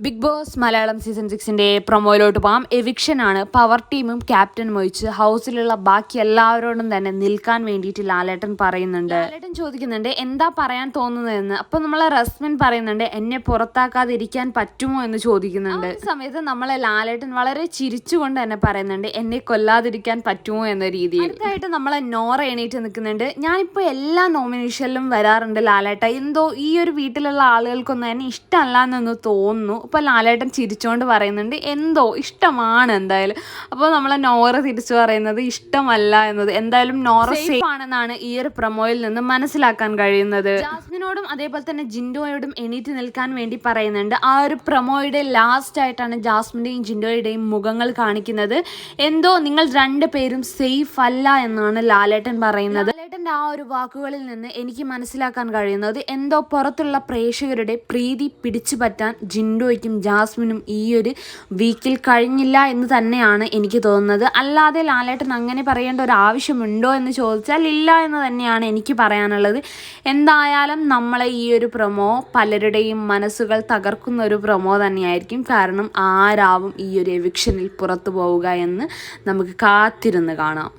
Big boss Malayalam season സിക്സിന്റെ പ്രൊമോയിലോട്ട് പോകാം. എവിക്ഷൻ ആണ് പവർ ടീമും ക്യാപ്റ്റൻ ഒഴിച്ച് ഹൗസിലുള്ള ബാക്കി എല്ലാവരോടും തന്നെ നിൽക്കാൻ വേണ്ടിയിട്ട് ലാലേട്ടൻ പറയുന്നുണ്ട്. ലാലേട്ടൻ ചോദിക്കുന്നുണ്ട് എന്താ പറയാൻ തോന്നുന്നതെന്ന്? അപ്പൊ നമ്മളെ റസ്മിൻ പറയുന്നുണ്ട് എന്നെ പുറത്താക്കാതിരിക്കാൻ പറ്റുമോ? എന്ന് ചോദിക്കുന്നുണ്ട്. സമയത്ത് നമ്മളെ ലാലേട്ടൻ വളരെ ചിരിച്ചുകൊണ്ട് തന്നെ പറയുന്നുണ്ട് എന്നെ കൊല്ലാതിരിക്കാൻ പറ്റുമോ? എന്ന രീതിയിൽ. അടുത്തായിട്ട് നമ്മളെ നോറ എണീറ്റ് നിൽക്കുന്നുണ്ട് ഞാനിപ്പോൾ എല്ലാ നോമിനേഷനിലും വരാറുണ്ട് ലാലേട്ട. എന്തോ ഈ ഒരു വീട്ടിലുള്ള ആളുകൾക്കൊന്നും എന്നെ ഇഷ്ടമല്ല എന്നൊന്ന് തോന്നുന്നു. ഇപ്പോൾ ലാലേട്ടൻ ചിരിച്ചുകൊണ്ട് പറയുന്നുണ്ട് എന്തോ ഇഷ്ടമാണ് എന്തായാലും. അപ്പോൾ നമ്മളെ നോറ തിരിച്ചു പറയുന്നത് ഇഷ്ടമല്ല എന്നത്. എന്തായാലും നോറ സേഫ് ആണെന്നാണ് ഈ ഒരു പ്രൊമോയിൽ നിന്ന് മനസ്സിലാക്കാൻ കഴിയുന്നത്. ജാസ്മിനോടും അതേപോലെ തന്നെ ജിൻഡോയോടും എണീറ്റ് നിൽക്കാൻ വേണ്ടി പറയുന്നുണ്ട്. ആ ഒരു പ്രൊമോയുടെ ലാസ്റ്റ് ആയിട്ടാണ് ജാസ്മിന്റെയും ജിൻഡോയുടെയും മുഖങ്ങൾ കാണിക്കുന്നത്. എന്തോ നിങ്ങൾ രണ്ട് പേരും സേഫ് അല്ല എന്നാണ് ലാലേട്ടൻ പറയുന്നത്. ലാലേട്ടന്റെ ആ ഒരു വാക്കുകളിൽ നിന്ന് എനിക്ക് മനസ്സിലാക്കാൻ കഴിയുന്നത് എന്തോ പുറത്തുള്ള പ്രേക്ഷകരുടെ പ്രീതി പിടിച്ചു പറ്റാൻ ജിൻഡോയ്ക്കും ജാസ്മിനും ഈ ഒരു വീക്കിൽ കഴിഞ്ഞില്ല എന്ന് തന്നെയാണ് എനിക്ക് തോന്നുന്നത്. അല്ലാതെ ലാലേട്ടൻ അങ്ങനെ പറയേണ്ട ഒരു ആവശ്യമുണ്ടോ എന്ന് ചോദിച്ചാൽ ഇല്ല എന്ന് തന്നെയാണ് എനിക്ക് പറയാനുള്ളത്. എന്തായാലും നമ്മളെ ഈ ഒരു പ്രൊമോ പലരുടെയും മനസ്സുകൾ തകർക്കുന്ന ഒരു പ്രൊമോ തന്നെയായിരിക്കും. കാരണം ആരാവും ഈ ഒരു എവിക്ഷനിൽ പുറത്തു പോവുക എന്ന് നമുക്ക് കാത്തിരുന്ന് കാണാം.